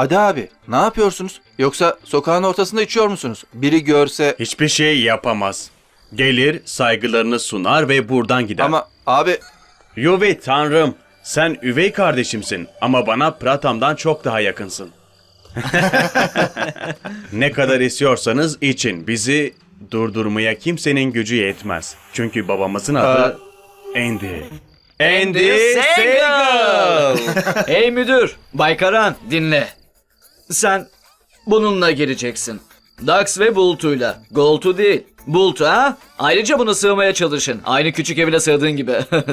Hadi abi ne yapıyorsunuz? Yoksa sokağın ortasında içiyor musunuz? Biri görse... Hiçbir şey yapamaz. Gelir, saygılarını sunar ve buradan gider. Ama abi Yuvi tanrım, sen üvey kardeşimsin ama bana Pratam'dan çok daha yakınsın. ne kadar istiyorsanız için bizi durdurmaya kimsenin gücü yetmez. Çünkü babamızın adı Andy. Andy Segal. hey müdür, Bay Karan dinle. Sen bununla gireceksin. Dax ve Bultu'yla. Goltu değil. Bultu ha? Ayrıca bunu sığmaya çalışın. Aynı küçük evine sığdığın gibi.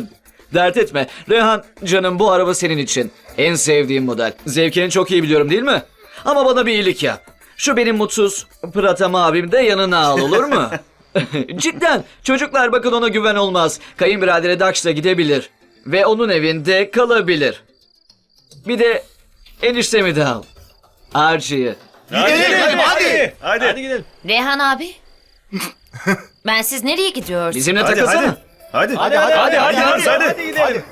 Dert etme. Rehan canım bu araba senin için. En sevdiğim model. Zevkini çok iyi biliyorum değil mi? Ama bana bir iyilik yap. Şu benim mutsuz Pratam abim de yanına al olur mu? Cidden çocuklar bakın ona güven olmaz. Kayınbiraderi Dax'la gidebilir. Ve onun evinde kalabilir. Bir de eniştemi de al. Archie'yi. Hadi, hadi, hadi. Hadi gidelim. Reyhan abi. ben siz nereye gidiyorsunuz? Bizimle Hadi, takılsana. hadi. Hadi, Hadi hadi hadi hadi hadi, hadi. hadi gidelim.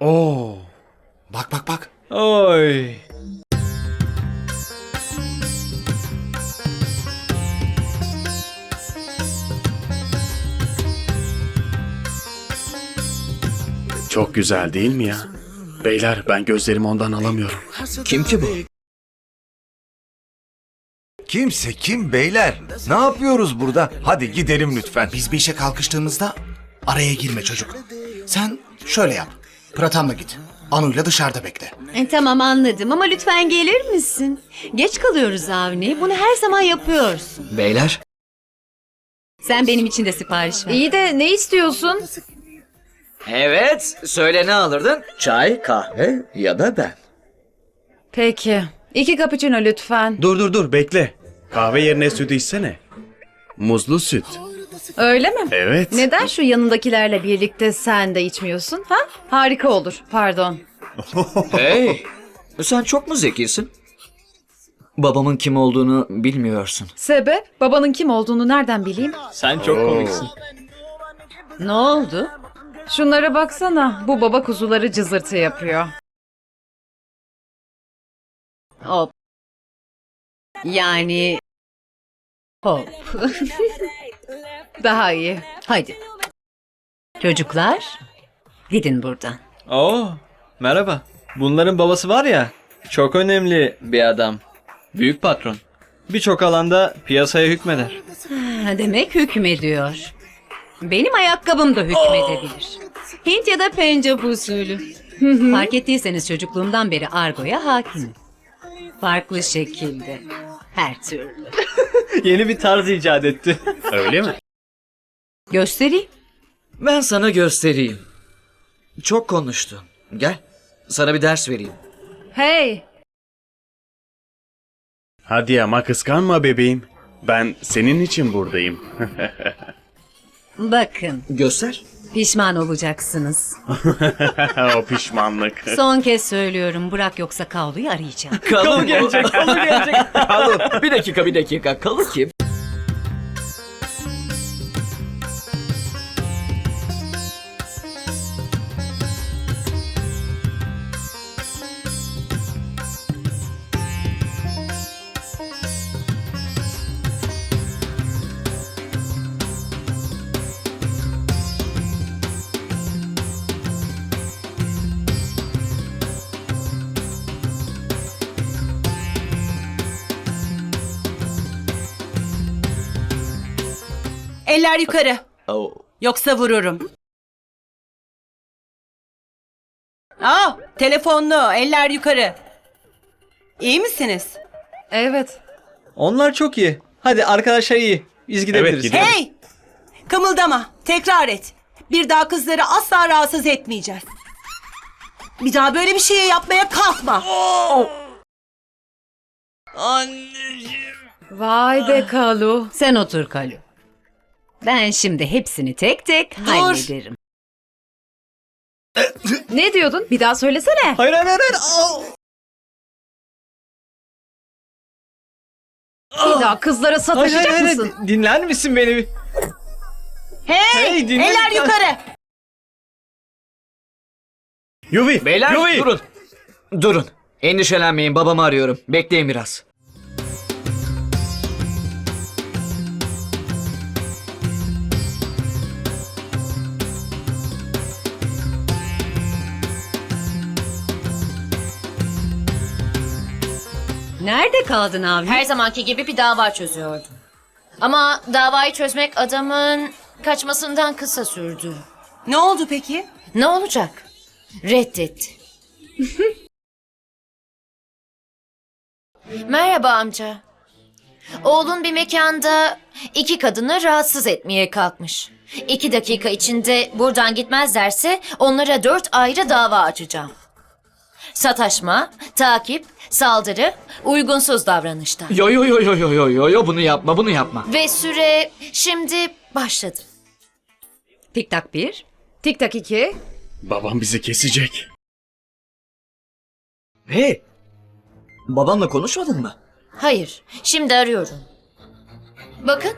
Oo. Bak bak bak. Oy. Çok güzel değil mi ya? Beyler ben gözlerimi ondan alamıyorum. Kim ki bu? Kimse kim beyler? Ne yapıyoruz burada? Hadi gidelim lütfen. Biz bir işe kalkıştığımızda araya girme çocuk. Sen şöyle yap. Pratam'la git. Anu'yla dışarıda bekle. E, tamam anladım ama lütfen gelir misin? Geç kalıyoruz Avni. Bunu her zaman yapıyorsun. Beyler. Sen benim için de sipariş ver. İyi de ne istiyorsun? Evet. Söyle ne alırdın? Çay, kahve ya da ben. Peki. İki cappuccino lütfen. Dur dur dur bekle. Kahve yerine süt içsene. Muzlu süt. Öyle mi? Evet. Neden şu yanındakilerle birlikte sen de içmiyorsun? Ha? Harika olur. Pardon. Hey. Sen çok mu zekisin? Babamın kim olduğunu bilmiyorsun. Sebep? Babanın kim olduğunu nereden bileyim? Sen çok komiksin. Ne oldu? Şunlara baksana. Bu baba kuzuları cızırtı yapıyor. Hop. Yani... Hop. Daha iyi. Hadi. Çocuklar, gidin buradan. Oo, merhaba. Bunların babası var ya, çok önemli bir adam. Büyük patron. Birçok alanda piyasaya hükmeder. Ha, Demek hükmediyor. Benim ayakkabım da hükmedebilir. Hint ya da Pencap usulü. Fark ettiyseniz çocukluğumdan beri argoya hakimim. Farklı şekilde. Her türlü. Yeni bir tarz icat etti. Öyle mi? Göstereyim. Ben sana göstereyim. Çok konuştun. Gel. Sana bir ders vereyim. Hey! Hadi ama kıskanma bebeğim. Ben senin için buradayım. Bakın, Göster. pişman olacaksınız. o pişmanlık. Son kez söylüyorum, bırak yoksa Kavlu'yu arayacağım. Kalı gelecek, kalı gelecek. Kalı. Bir dakika, bir dakika. Kalı kim? Eller yukarı. Oh. Yoksa vururum. Aa, telefonlu. Eller yukarı. İyi misiniz? Evet. Onlar çok iyi. Hadi arkadaşlar iyi. Biz gidebiliriz. gidelim. Hey! Kımıldama. Tekrar et. Bir daha kızları asla rahatsız etmeyeceğiz. Bir daha böyle bir şey yapmaya kalkma. Vay be Kalu. Sen otur Kalu. Ben şimdi hepsini tek tek hallederim. Ne diyordun? Bir daha söylesene. Hayır hayır hayır. Au! Bir daha kızlara Hayır, sataşacak hayır, hayır. mısın? Dinler misin beni? Hey! Hey, dinle Eller lütfen. yukarı. Yuvi! Beyler Yuvi! durun. Durun. Endişelenmeyin babamı arıyorum. Bekleyin biraz. Nerede kaldın abi? Her zamanki gibi bir dava çözüyordum. Ama davayı çözmek adamın kaçmasından kısa sürdü. Ne oldu peki? Ne olacak? Reddetti. Merhaba amca. Oğlun bir mekanda iki kadını rahatsız etmeye kalkmış. İki dakika içinde buradan gitmezlerse onlara dört ayrı dava açacağım. Sataşma, takip, saldırı, uygunsuz davranışlar. Yo yo yo yo yo yo yo yo bunu yapma bunu yapma. Ve süre şimdi başladı. Tik tak bir. Tik tak iki. Babam bizi kesecek. Hey. Babanla konuşmadın mı? Hayır, şimdi arıyorum. Bakın,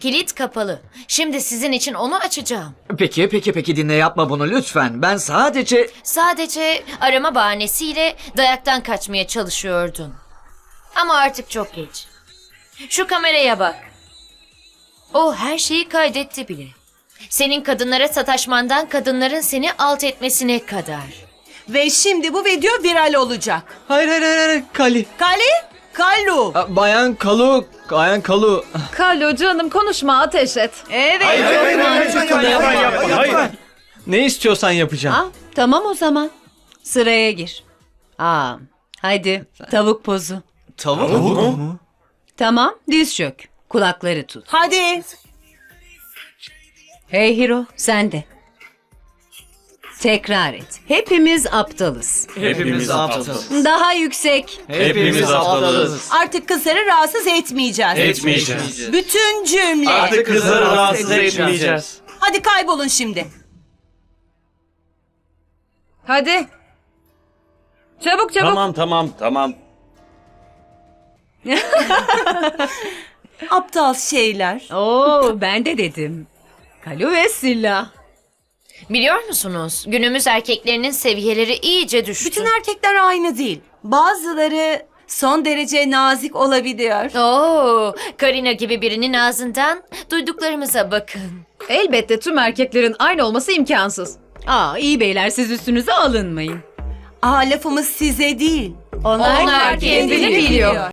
kilit kapalı. Şimdi sizin için onu açacağım. Peki peki peki dinle yapma bunu lütfen. Ben sadece... Sadece arama bahanesiyle dayaktan kaçmaya çalışıyordun. Ama artık çok geç. Şu kameraya bak. O her şeyi kaydetti bile. Senin kadınlara sataşmandan kadınların seni alt etmesine kadar. Ve şimdi bu video viral olacak. Hayır hayır hayır, hayır. Kali. Kali? Kallu. Aa, Bayan Kalu. Bayan Kalu. Kalu canım konuşma ateş et. Evet. Hayır! Ne istiyorsan yapacağım. Ah, tamam o zaman. Sıraya gir. Aa, hadi tavuk pozu. Tavuk mu? Tamam, diz çök. Kulakları tut. Hadi. Hey Hiro, sen de. Tekrar et. Hepimiz aptalız. Hepimiz aptalız. Daha yüksek. Hepimiz aptalız. Artık kızları rahatsız etmeyeceğiz. Etmeyeceğiz. Bütün cümle. Artık kızları rahatsız etmeyeceğiz. Hadi kaybolun şimdi. Hadi. Çabuk çabuk. Tamam tamam tamam. Aptal şeyler. Oo, ben de dedim. Kalu ve Silla. Biliyor musunuz? Günümüz erkeklerinin seviyeleri iyice düştü. Bütün erkekler aynı değil. Bazıları son derece nazik olabiliyor. Oo, Karina gibi birinin ağzından duyduklarımıza bakın. Elbette tüm erkeklerin aynı olması imkansız. Aa, iyi beyler siz üstünüze alınmayın. Aa lafımız size değil. Onlar, Onlar kendini biliyor.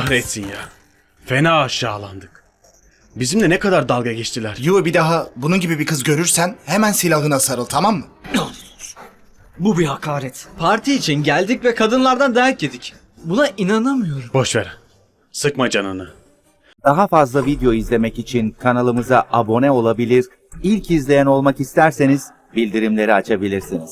Kahretsin ya. Fena aşağılandık. Bizimle ne kadar dalga geçtiler. Yu bir daha bunun gibi bir kız görürsen hemen silahına sarıl tamam mı? Bu bir hakaret. Parti için geldik ve kadınlardan dayak yedik. Buna inanamıyorum. Boş ver. Sıkma canını. Daha fazla video izlemek için kanalımıza abone olabilir, ilk izleyen olmak isterseniz bildirimleri açabilirsiniz.